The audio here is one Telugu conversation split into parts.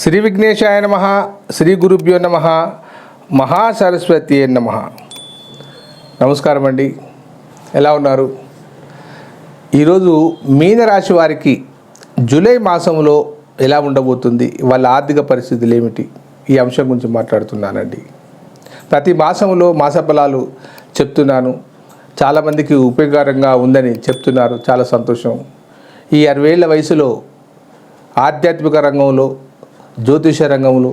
శ్రీ విఘ్నేశాయ నమ శ్రీ గురుభ్యో నమ మహాసరస్వతి నమ. నమస్కారం అండి. ఎలా ఉన్నారు? ఈరోజు మీనరాశి వారికి జూలై మాసంలో ఎలా ఉండబోతుంది? వాళ్ళ ఆర్థిక పరిస్థితులు ఏమిటి? ఈ అంశం గురించి మాట్లాడుతున్నానండి. ప్రతి మాసంలో మాస ఫలాలు చెప్తున్నాను. చాలామందికి ఉపయోగకరంగా ఉందని చెప్తున్నారు. చాలా సంతోషం. ఈ అరవేళ్ళ వయసులో ఆధ్యాత్మిక రంగంలో జ్యోతిష రంగంలో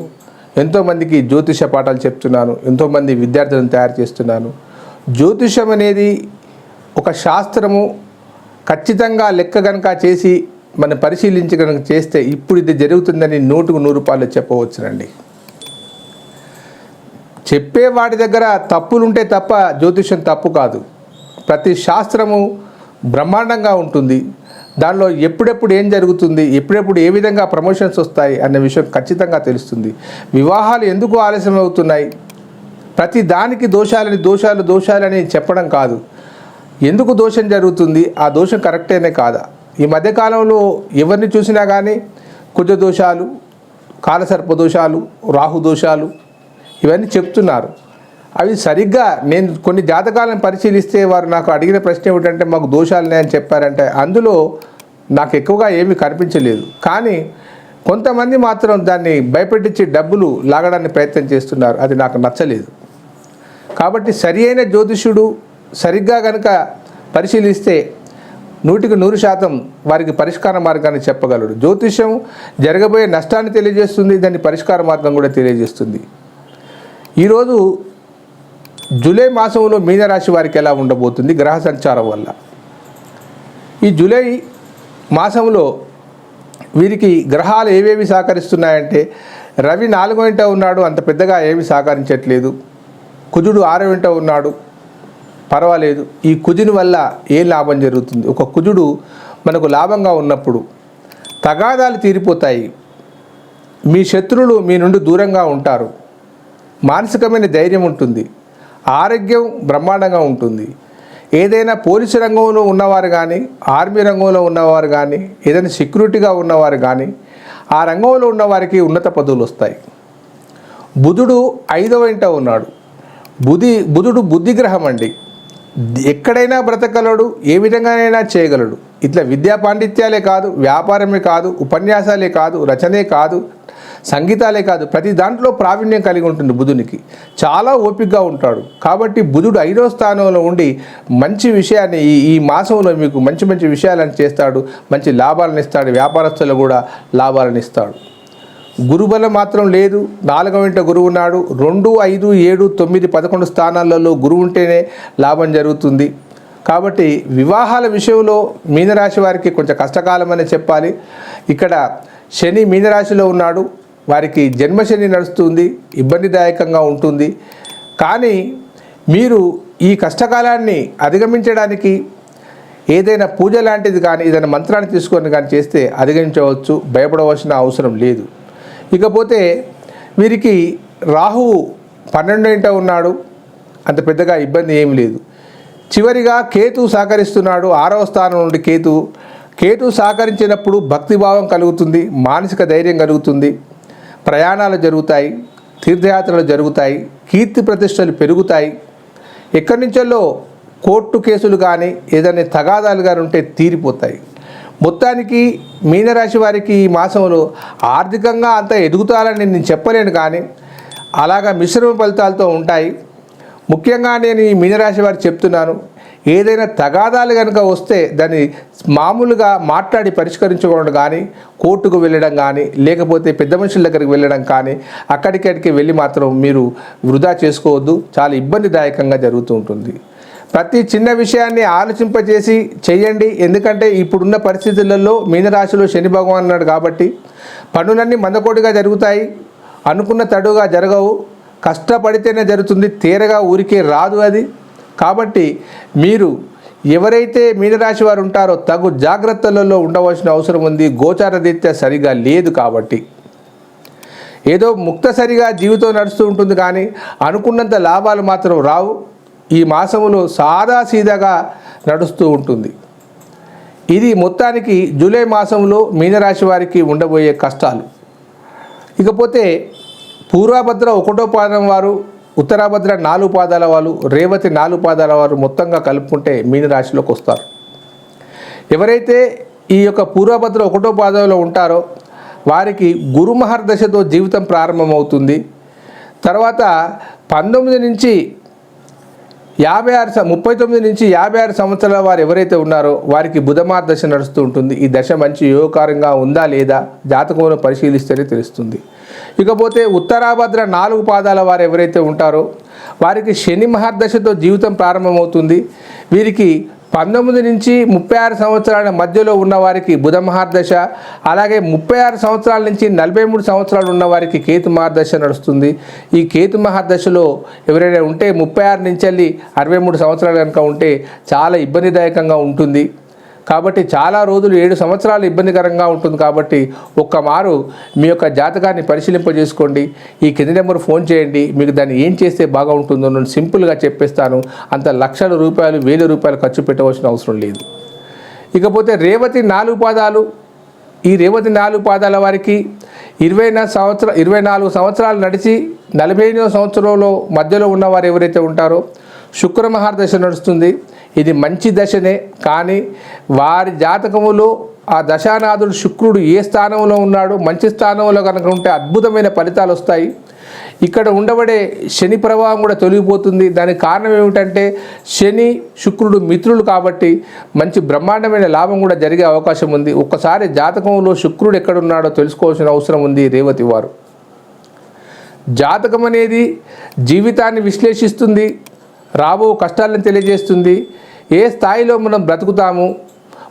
ఎంతోమందికి జ్యోతిష పాఠాలు చెప్తున్నాను. ఎంతోమంది విద్యార్థులను తయారు చేస్తున్నాను. జ్యోతిషం అనేది ఒక శాస్త్రము ఖచ్చితంగా లెక్క కనుక చేసి మనం పరిశీలించి కనుక చేస్తే ఇప్పుడు ఇది జరుగుతుందని నూటుకు నూరు రూపాయలు చెప్పవచ్చునండి. చెప్పే వాటి దగ్గర తప్పులుంటే తప్ప జ్యోతిషం తప్పు కాదు. ప్రతి శాస్త్రము బ్రహ్మాండంగా ఉంటుంది. దానిలో ఎప్పుడెప్పుడు ఏం జరుగుతుంది ఎప్పుడెప్పుడు ఏ విధంగా ప్రమోషన్స్ వస్తాయి అనే విషయం ఖచ్చితంగా తెలుస్తుంది. వివాహాలు ఎందుకు ఆలస్యం అవుతున్నాయి ప్రతి దానికి దోషాలని దోషాలు దోషాలని చెప్పడం కాదు. ఎందుకు దోషం జరుగుతుంది? ఆ దోషం కరెక్టేనే కాదా? ఈ మధ్యకాలంలో ఎవరిని చూసినా కానీ కుజ దోషాలు కాలసర్ప దోషాలు రాహు దోషాలు ఇవన్నీ చెప్తున్నారు. అవి సరిగ్గా నేను కొన్ని జాతకాలను పరిశీలిస్తే వారు నాకు అడిగిన ప్రశ్న ఏమిటంటే మాకు దోషాలు అని చెప్పారంటే అందులో నాకు ఎక్కువగా ఏమీ కనిపించలేదు. కానీ కొంతమంది మాత్రం దాన్ని భయపెట్టించి డబ్బులు లాగడానికి ప్రయత్నం చేస్తున్నారు. అది నాకు నచ్చలేదు. కాబట్టి సరి అయిన జ్యోతిష్యుడు సరిగ్గా కనుక పరిశీలిస్తే నూటికి నూరు శాతం వారికి పరిష్కార మార్గాన్ని చెప్పగలడు. జ్యోతిష్యం జరగబోయే నష్టాన్ని తెలియజేస్తుంది. దాని పరిష్కార మార్గం కూడా తెలియజేస్తుంది. ఈరోజు జూలై మాసంలో మీనరాశి వారికి ఎలా ఉండబోతుంది? గ్రహ సంచారం వల్ల. ఈ జూలై మాసంలో వీరికి గ్రహాలు ఏవేవి సహకరిస్తున్నాయంటే రవి నాలుగో ఇంట ఉన్నాడు అంత పెద్దగా ఏమి సహకరించట్లేదు కుజుడు ఆరో ఇంట ఉన్నాడు పర్వాలేదు. ఈ కుజుని వల్ల ఏ లాభం జరుగుతుంది? ఒక కుజుడు మనకు లాభంగా ఉన్నప్పుడు తగాదాలు తీరిపోతాయి. మీ శత్రువులు మీ నుండి దూరంగా ఉంటారు. మానసికమైన ధైర్యం ఉంటుంది. ఆరోగ్యం బ్రహ్మాండంగా ఉంటుంది. ఏదైనా పోలీసు రంగంలో ఉన్నవారు కానీ ఆర్మీ రంగంలో ఉన్నవారు కానీ ఏదైనా సెక్యూరిటీగా ఉన్నవారు కానీ ఆ రంగంలో ఉన్నవారికి ఉన్నత పదవులు వస్తాయి. బుధుడు ఐదవ ఇంట ఉన్నాడు. బుధి బుధుడు బుద్ధిగ్రహం అండి. ఎక్కడైనా బ్రతకగలడు ఏ విధంగానైనా చేయగలడు. ఇట్లా విద్యా పాండిత్యాలే కాదు వ్యాపారమే కాదు ఉపన్యాసాలే కాదు రచనే కాదు సంగీతాలే కాదు ప్రతి దాంట్లో ప్రావీణ్యం కలిగి ఉంటుంది బుధునికి. చాలా ఓపికగా ఉంటాడు. కాబట్టి బుధుడు ఐదో స్థానంలో ఉండి మంచి విషయాన్ని ఈ ఈ మాసంలో మీకు మంచి మంచి విషయాలను చేస్తాడు. మంచి లాభాలను ఇస్తాడు. వ్యాపారస్తులు కూడా లాభాలను ఇస్తాడు. గురుబలం మాత్రం లేదు. నాలుగవ ఇంట గురువు ఉన్నాడు. రెండు ఐదు ఏడు తొమ్మిది పదకొండు స్థానాలలో గురువు ఉంటేనే లాభం జరుగుతుంది. కాబట్టి వివాహాల విషయంలో మీనరాశి వారికి కొంచెం కష్టకాలం అనే చెప్పాలి. ఇక్కడ శని మీనరాశిలో ఉన్నాడు. వారికి జన్మశని నడుస్తుంది ఇబ్బందిదాయకంగా ఉంటుంది. కానీ మీరు ఈ కష్టకాలాన్ని అధిగమించడానికి ఏదైనా పూజ లాంటిది కానీ ఏదైనా మంత్రాన్ని తీసుకొని కానీ చేస్తే అధిగమించవచ్చు భయపడవలసిన అవసరం లేదు. ఇకపోతే వీరికి రాహువు పన్నెండు ఇంట ఉన్నాడు అంత పెద్దగా ఇబ్బంది ఏమి లేదు. చివరిగా కేతు సహకరిస్తున్నాడు ఆరవ స్థానం నుండి కేతు. కేతు సహకరించినప్పుడు భక్తిభావం కలుగుతుంది మానసిక ధైర్యం కలుగుతుంది. ప్రయాణాలు జరుగుతాయి తీర్థయాత్రలు జరుగుతాయి కీర్తి ప్రతిష్టలు పెరుగుతాయి. ఎక్కడి నుంచో కోర్టు కేసులు కానీ ఏదైనా తగాదాలు కానీ ఉంటే తీరిపోతాయి. మొత్తానికి మీనరాశి వారికి ఈ మాసంలో ఆర్థికంగా అంత ఎదుగుతారని నేను చెప్పలేను కానీ అలాగా మిశ్రమ ఫలితాలతో ఉంటాయి. ముఖ్యంగా నేను ఈ మీనరాశి వారికి చెప్తున్నాను. ఏదైనా తగాదాలు కనుక వస్తే దాన్ని మామూలుగా మాట్లాడి పరిష్కరించుకోవడం కానీ కోర్టుకు వెళ్ళడం కానీ లేకపోతే పెద్ద మనుషుల దగ్గరికి వెళ్ళడం కానీ అక్కడికడికి వెళ్ళి మాత్రం మీరు వృధా చేసుకోవద్దు. చాలా ఇబ్బందిదాయకంగా జరుగుతూ ఉంటుంది. ప్రతి చిన్న విషయాన్ని ఆలోచింపజేసి చేయండి ఎందుకంటే ఇప్పుడున్న పరిస్థితులలో మీనరాశిలో శని భగవాన్ అన్నాడు కాబట్టి పనులన్నీ మందకోటిగా జరుగుతాయి. అనుకున్న తడుగా జరగవు. కష్టపడితేనే జరుగుతుంది. తీరగా ఊరికే రాదు అది. కాబట్టి మీరు ఎవరైతే మీనరాశి వారు ఉంటారో తగు జాగ్రత్తలలో ఉండవలసిన అవసరం ఉంది. గోచార రీత్యా సరిగా లేదు కాబట్టి. ఏదో ముక్తసరిగా జీవితం నడుస్తూ ఉంటుంది కానీ అనుకున్నంత లాభాలు మాత్రం రావు. ఈ మాసములో సాదాసీదాగా నడుస్తూ ఉంటుంది. ఇది మొత్తానికి జూలై మాసంలో మీనరాశి వారికి ఉండబోయే కష్టాలు. ఇకపోతే పూర్వభద్ర ఒకటో పాదం వారు ఉత్తరాభద్ర నాలుగు పాదాల వాళ్ళు రేవతి నాలుగు పాదాల వారు మొత్తంగా కలుపుకుంటే మీనరాశిలోకి వస్తారు. ఎవరైతే ఈ యొక్క పూర్వభద్ర ఒకటో పాదంలో ఉంటారో వారికి గురుమహర్దశతో జీవితం ప్రారంభమవుతుంది. తర్వాత పంతొమ్మిది నుంచి యాభై ఆరు ముప్పై తొమ్మిది నుంచి యాభై ఆరు సంవత్సరాల వారు ఎవరైతే ఉన్నారో వారికి బుధమార్ దశ నడుస్తూ ఉంటుంది. ఈ దశ మంచి యోగకారంగా ఉందా లేదా జాతకంలో పరిశీలిస్తేనే తెలుస్తుంది. ఇకపోతే ఉత్తరాభద్ర నాలుగు పాదాల వారు ఎవరైతే ఉంటారో వారికి శని మహర్దశతో జీవితం ప్రారంభమవుతుంది. వీరికి పంతొమ్మిది నుంచి ముప్పై ఆరు సంవత్సరాల మధ్యలో ఉన్నవారికి బుధ మహార్దశ అలాగే ముప్పై ఆరు సంవత్సరాల నుంచి నలభై మూడు సంవత్సరాలు ఉన్నవారికి కేతు మహార్దశ నడుస్తుంది. ఈ కేతు మహార్దశలో ఎవరైనా ఉంటే ముప్పై ఆరు నుంచి వెళ్ళి అరవై మూడు సంవత్సరాలు కనుక ఉంటే చాలా ఇబ్బందిదాయకంగా ఉంటుంది. కాబట్టి చాలా రోజులు ఏడు సంవత్సరాలు ఇబ్బందికరంగా ఉంటుంది కాబట్టి ఒక్క మారు మీ యొక్క జాతకాన్ని పరిశీలింపజేసుకోండి. ఈ కింది నెంబర్ ఫోన్ చేయండి. మీకు దాన్ని ఏం చేస్తే బాగా ఉంటుందో నేను సింపుల్గా చెప్పేస్తాను. అంత లక్షల రూపాయలు వేల రూపాయలు ఖర్చు పెట్టవలసిన అవసరం లేదు. ఇకపోతే రేవతి నాలుగు పాదాలు. ఈ రేవతి నాలుగు పాదాల వారికి ఇరవై సంవత్సర ఇరవై నాలుగు సంవత్సరాలు నడిచి నలభై సంవత్సరంలో మధ్యలో ఉన్నవారు ఎవరైతే ఉంటారో శుక్రమహారదశ నడుస్తుంది. ఇది మంచి దశనే కానీ వారి జాతకములో ఆ దశానాథుడు శుక్రుడు ఏ స్థానంలో ఉన్నాడో మంచి స్థానంలో కనుక ఉంటే అద్భుతమైన ఫలితాలు వస్తాయి. ఇక్కడ ఉండబడే శని ప్రభావం కూడా తొలగిపోతుంది. దానికి కారణం ఏమిటంటే శని శుక్రుడు మిత్రులు కాబట్టి మంచి బ్రహ్మాండమైన లాభం కూడా జరిగే అవకాశం ఉంది. ఒక్కసారి జాతకంలో శుక్రుడు ఎక్కడున్నాడో తెలుసుకోవాల్సిన అవసరం ఉంది రేవతి వారు. జాతకం అనేది జీవితాన్ని విశ్లేషిస్తుంది. రాబో కష్టాలను తెలియజేస్తుంది. ఏ స్థాయిలో మనం బ్రతుకుతాము?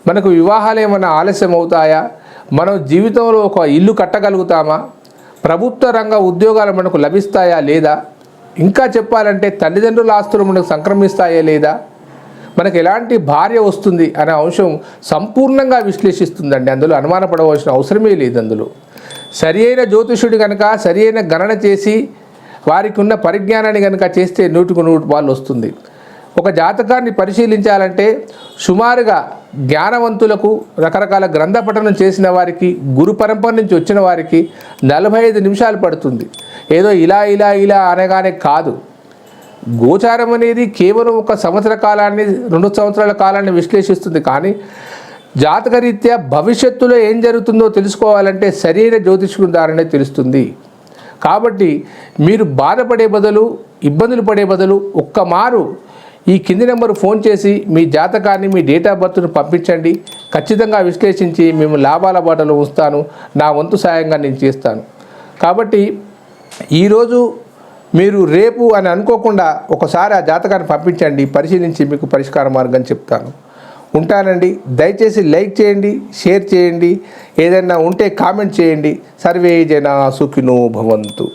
మనకు వివాహాలు ఏమైనా ఆలస్యం అవుతాయా? మనం జీవితంలో ఒక ఇల్లు కట్టగలుగుతామా? ప్రభుత్వ రంగ ఉద్యోగాలు మనకు లభిస్తాయా లేదా? ఇంకా చెప్పాలంటే తల్లిదండ్రుల ఆస్తులు మనకు సంక్రమిస్తాయా లేదా? మనకు ఎలాంటి భార్య వస్తుంది అనే అంశం సంపూర్ణంగా విశ్లేషిస్తుందండి. అందులో అనుమానపడవలసిన అవసరమే లేదు అందులో. సరి అయిన జ్యోతిషుడు కనుక సరి అయిన గణన చేసి వారికి ఉన్న పరిజ్ఞానాన్ని కనుక చేస్తే నూటికి నూటి వాళ్ళు వస్తుంది. ఒక జాతకాన్ని పరిశీలించాలంటే సుమారుగా జ్ఞానవంతులకు రకరకాల గ్రంథ పఠనం చేసిన వారికి గురు పరంపర నుంచి వచ్చిన వారికి నలభై ఐదు నిమిషాలు పడుతుంది. ఏదో ఇలా ఇలా ఇలా అనగానే కాదు. గోచారం అనేది కేవలం ఒక సంవత్సర కాలాన్ని రెండు సంవత్సరాల కాలాన్ని విశ్లేషిస్తుంది. కానీ జాతకరీత్యా భవిష్యత్తులో ఏం జరుగుతుందో తెలుసుకోవాలంటే సరైన జ్యోతిష్కుడి ద్వారానే తెలుస్తుంది. కాబట్టి మీరు బాధపడే బదులు ఇబ్బందులు పడే బదులు ఒక్క మారు ఈ కింది నెంబర్ ఫోన్ చేసి మీ జాతకాన్ని మీ డేట్ ఆఫ్ బర్త్ను పంపించండి. ఖచ్చితంగా విశ్లేషించి మేము లాభాల బాటలో ఉంచుతాను నా వంతు సాయంగా నేను చేస్తాను. కాబట్టి ఈరోజు మీరు రేపు అని అనుకోకుండా ఒకసారి ఆ జాతకాన్ని పంపించండి. పరిశీలించి మీకు పరిష్కార మార్గం చెప్తాను. ఉంటానండి. దయచేసి లైక్ చేయండి షేర్ చేయండి. ఏదైనా ఉంటే కామెంట్ చేయండి. సర్వే జన సుఖినో భవంతు.